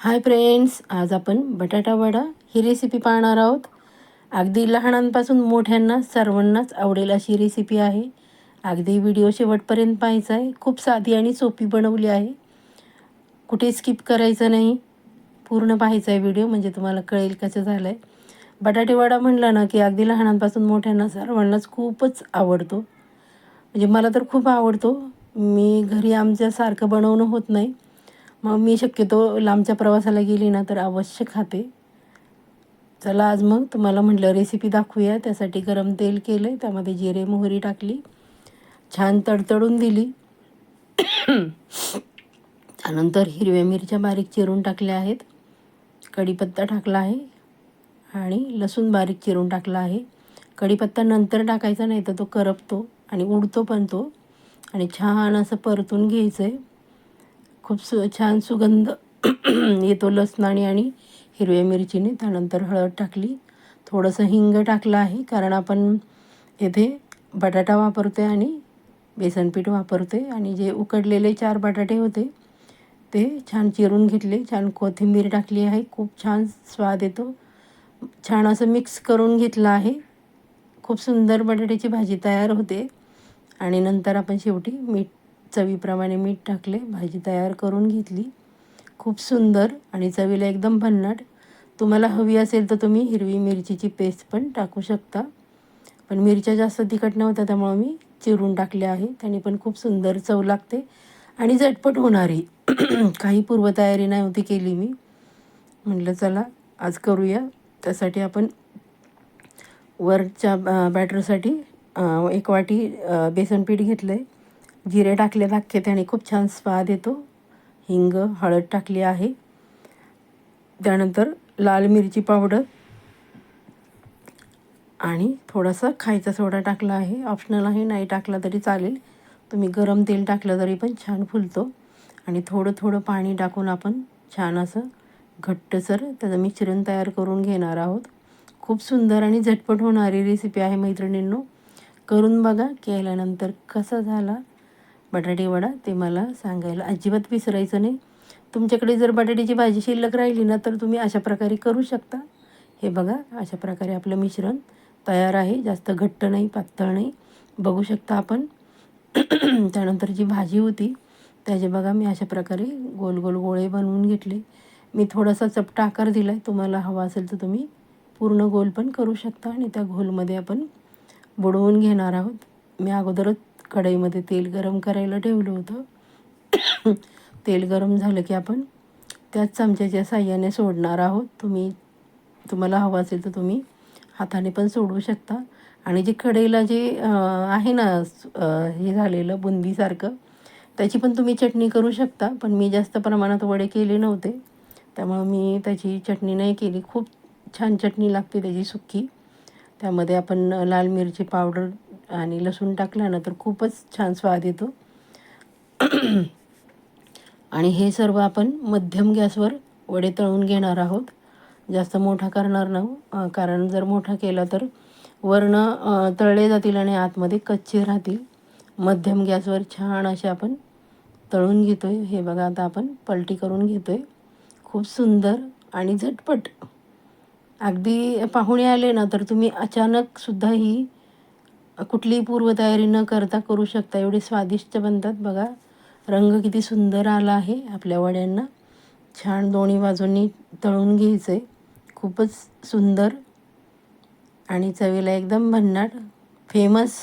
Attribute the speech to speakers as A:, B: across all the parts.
A: Hi friends आज आपण बटाटा वडा ही रेसिपी पाहणार आहोत. अगदी लहानांपासून मोठ्यांना सर्वांनाच आवडेल अशी रेसिपी आहे. अगदी व्हिडिओ शेवटपर्यंत पाहायचा आहे. खूप साधी आणि सोपी बनवली आहे. कुठे स्किप करायचं नाही. पूर्ण पाहायचा आहे व्हिडिओ म्हणजे तुम्हाला कळेल कसं झालं आहे बटाटे वडा ना की अगदी लहानांपासून मोठ्यांना सर्वांनाच खूपच आवडतो. म्हणजे मला तर खूप आवडतो. मी घरी आमच्यासारखं बनवणं होत नाही. मग मी शक्यतो लांबच्या प्रवासाला गेली ना तर अवश्य खाते. चला आज मग तुम्हाला म्हटलं रेसिपी दाखवूया. त्यासाठी गरम तेल केलं आहे त्यामध्ये जिरे मोहरी टाकली. छान तडतडून दिली. त्यानंतर हिरव्या मिरच्या बारीक चिरून टाकल्या आहेत. कढीपत्ता टाकला आहे आणि लसूण बारीक चिरून टाकला आहे. कढीपत्ता नंतर टाकायचा नाही तर तो करपतो आणि उडतो पण तो. आणि छान असं परतून घ्यायचं आहे खूप सु छान सुगंध येतो लसणाने आणि हिरव्या मिरचीने. त्यानंतर हळद टाकली. थोडंसं हिंग टाकलं आहे कारण आपण येथे बटाटा वापरतो आहे आणि बेसनपीठ वापरतो आहे आणि जे उकडलेले चार बटाटे होते ते छान चिरून घेतले. छान कोथिंबीर टाकली आहे. खूप छान स्वाद येतो. छान असं मिक्स करून घेतलं आहे. खूप सुंदर बटाट्याची भाजी तयार होते. आणि नंतर आपण शेवटी मीठ चवीप्रमाणे मीठ टाकले भाजी तयार करून घेतली. खूप सुंदर आणि चवीला एकदम भन्नाट. तुम्हाला हवी असेल तर तुम्ही हिरवी मिरचीची पेस्ट पण टाकू शकता. पण मिरच्या जास्त तिखट नव्हत्या त्यामुळं मी चिरून टाकल्या आहे. त्याने पण खूप सुंदर चव लागते आणि झटपट होणारी. काही पूर्वतयारी नाही होती केली मी. म्हटलं चला आज करूया. त्यासाठी आपण वरच्या बॅटरसाठी एक वाटी बेसन पीठ घेतलं आहे जिरे टाकले अख्खे त्याने खूप छान स्वाद येतो. हिंग हळद टाकली आहे. त्यानंतर लाल मिरची पावडर आणि थोडासा खायचा सोडा टाकला आहे. ऑप्शनल आहे नाही टाकला तरी चालेल. तुम्ही गरम तेल टाकलं तरी पण छान फुलतो. आणि थोडं थोडं पाणी टाकून आपण छान असं घट्टसर त्याचं मिश्रण तयार करून घेणार आहोत. खूप सुंदर आणि झटपट होणारी रेसिपी आहे मैत्रिणींनो. करून बघा केल्यानंतर कसा झाला बटाटे वडा ते मला सांगायला अजिबात विसरायचं नाही. तुमच्याकडे जर बटाट्याची भाजी शिल्लक राहिली ना तर तुम्ही अशा प्रकारे करू शकता. हे बघा अशा प्रकारे आपलं मिश्रण तयार आहे. जास्त घट्ट नाही पातळ नाही. बघू शकता आपण. त्यानंतर जी भाजी होती त्याचे बघा मी अशा प्रकारे गोल गोल गोळे बनवून घेतले. मी थोडासा चपटा आकार दिला आहे तुम्हाला हवा असेल तर तुम्ही पूर्ण गोल पण करू शकता आणि त्या गोलमध्ये आपण बुडवून घेणार आहोत. मी अगोदरच कढईमध्ये तेल गरम करायला ठेवलं होतं. तेल गरम झालं की आपण त्याच चमच्याच्या साह्याने सोडणार आहोत. तुम्ही तुम्हाला हवं असेल तर तुम्ही हाताने पण सोडवू शकता. आणि जे कढईला जे आहे ना हे झालेलं बुंदीसारखं त्याची पण तुम्ही चटणी करू शकता. पण मी जास्त प्रमाणात वडे केले नव्हते. त्यामुळं मी त्याची चटणी नाही केली. खूप छान चटणी लागते त्याची सुक्की. त्यामध्ये आपण लाल मिरची पावडर आणि लसूण टाकला ना तर खूपच छान स्वाद येतो. आणि हे सर्व आपण मध्यम गॅसवर वडे तळून घेणार आहोत. जास्त मोठा करणार नाही कारण जर मोठा केला तर वर्ण तळले जातील आणि आतमध्ये कच्चे राहतील. मध्यम गॅसवर छान असे आपण तळून घेतो आहे हे बघा आता आपण पलटी करून घेतो आहे खूप सुंदर आणि झटपट. अगदी पाहुणे आले ना तर तुम्ही अचानकसुद्धा ही कुठलीही पूर्वतयारी न करता करू शकता. एवढे स्वादिष्ट बनतात बघा. रंग किती सुंदर आला आहे आपल्या वड्यांना. छान दोन्ही बाजूंनी तळून घ्यायचं आहे खूपच सुंदर आणि चवीला एकदम भन्नाट फेमस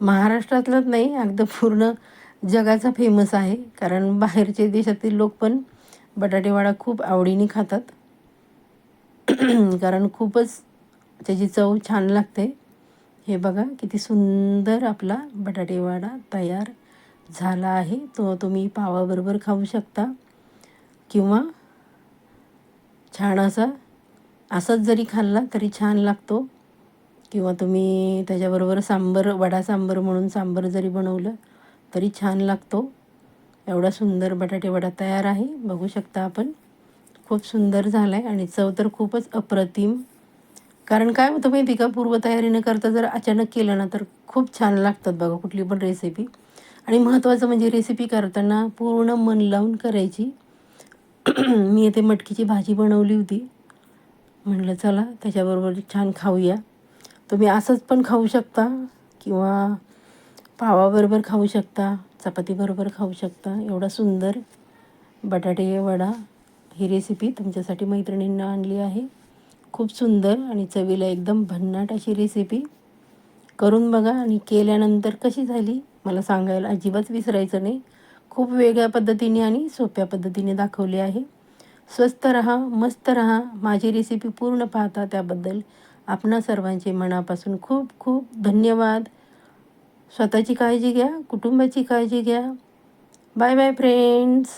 A: महाराष्ट्रातलंच नाही अगदी पूर्ण जगाचा फेमस आहे. कारण बाहेरचे देशातील लोक पण बटाटेवाडा खूप आवडीने खातात. कारण खूपच त्याची चव छान लागते. हे बघा किती सुंदर आपला बटाटेवडा तयार झाला आहे. तो तुम्ही पावाबरोबर खाऊ शकता. किंवा छान असा असाच जरी खाल्ला तरी छान लागतो. किंवा तुम्ही त्याच्याबरोबर सांबर वडा सांबर म्हणून सांबर जरी बनवलं तरी छान लागतो. एवढा सुंदर बटाटेवडा तयार आहे. बघू शकता आपण. खूप सुंदर झाला आहे आणि चव तर खूपच अप्रतिम कारण काय होतं माहिती का? पूर्वतयारी न करता जर अचानक केलं ना तर खूप छान लागतात बघा कुठली पण रेसिपी आणि महत्त्वाचं म्हणजे रेसिपी करताना पूर्ण मन लावून करायची. मी येथे मटकीची भाजी बनवली होती. म्हणलं चला त्याच्याबरोबर छान खाऊया. तुम्ही असंच पण खाऊ शकता किंवा पावाबरोबर खाऊ शकता चपातीबरोबर खाऊ शकता. एवढा सुंदर बटाटे वडा ही रेसिपी तुमच्यासाठी मैत्रिणींना आणली आहे. खूप सुंदर आणि चवीला एकदम भन्नाट अशी रेसिपी करून बघा आणि केल्यानंतर कशी झाली मला सांगायला अजिबात विसरायचं नाही. खूप वेगळ्या पद्धतीने आणि सोप्या पद्धतीने दाखवली आहे. स्वस्त रहा मस्त रहा माझी रेसिपी पूर्ण पाहता त्याबद्दल आपणा सर्वांचे मनापासून खूप खूप धन्यवाद. स्वतःची काळजी घ्या कुटुंबाची काळजी घ्या. Bye bye friends